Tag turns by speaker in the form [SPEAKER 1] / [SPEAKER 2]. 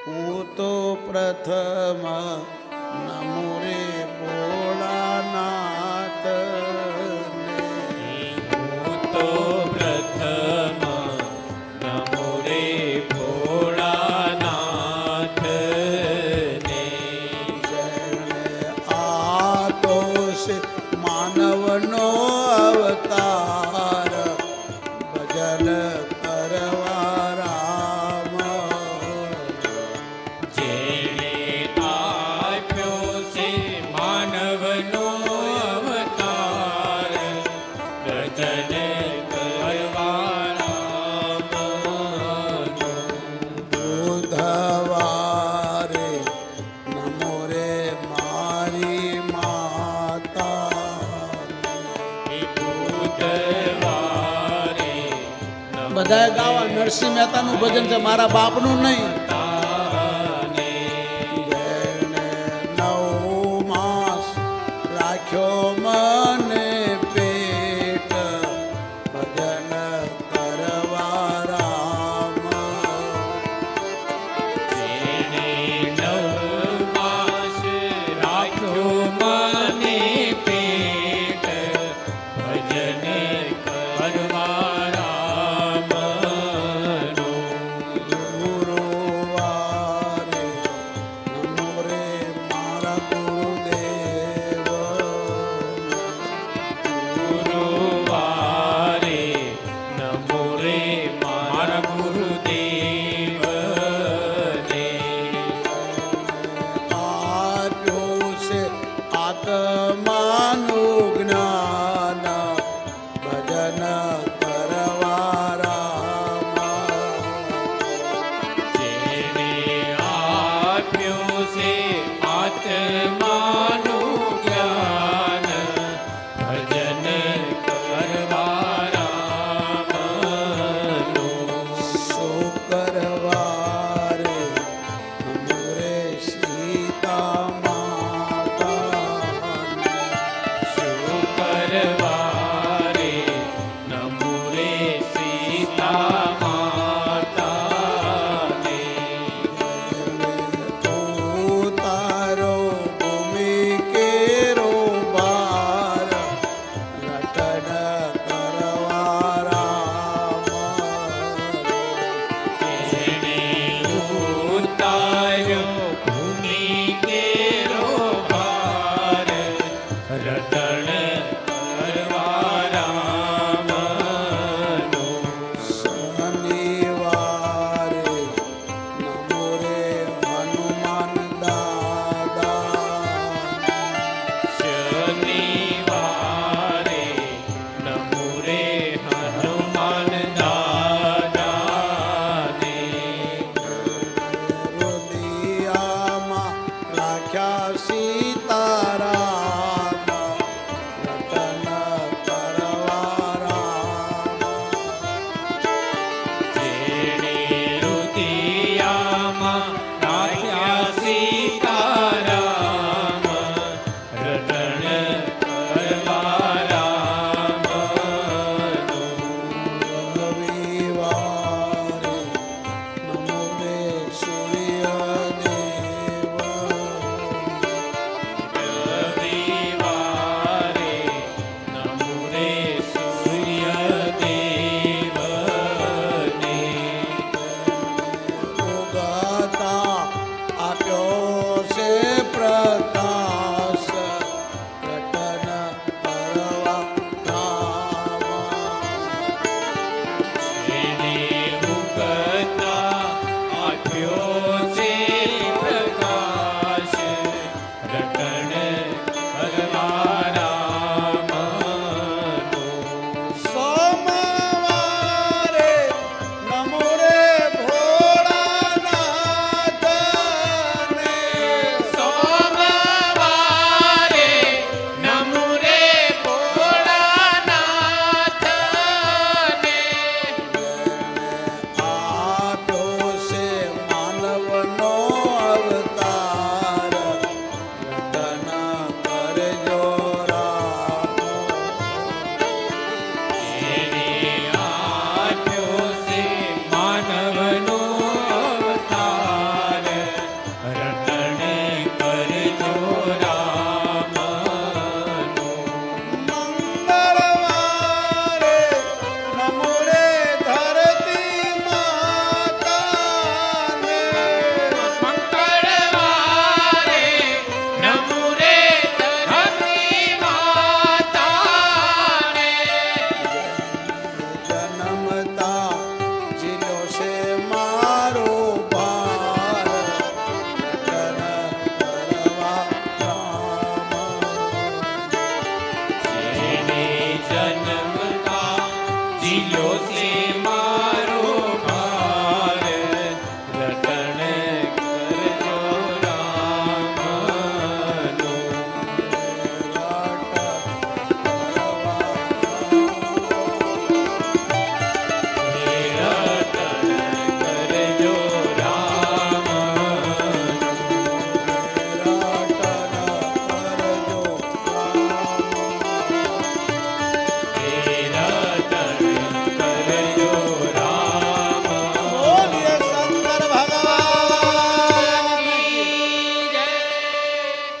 [SPEAKER 1] હું તો પ્રથમ નમો રે
[SPEAKER 2] બોળા
[SPEAKER 1] બધાએ ગાવા નરસિંહ મહેતાનું ભજન છે. મારા બાપનું નહીં. રાખ્યો મને પેટ. ભજન કરવા રામ.
[SPEAKER 2] રાખ્યો મને પેટ. ભજન
[SPEAKER 1] આત્માનું જ્ઞાન ભજન કરવા રામા
[SPEAKER 2] છે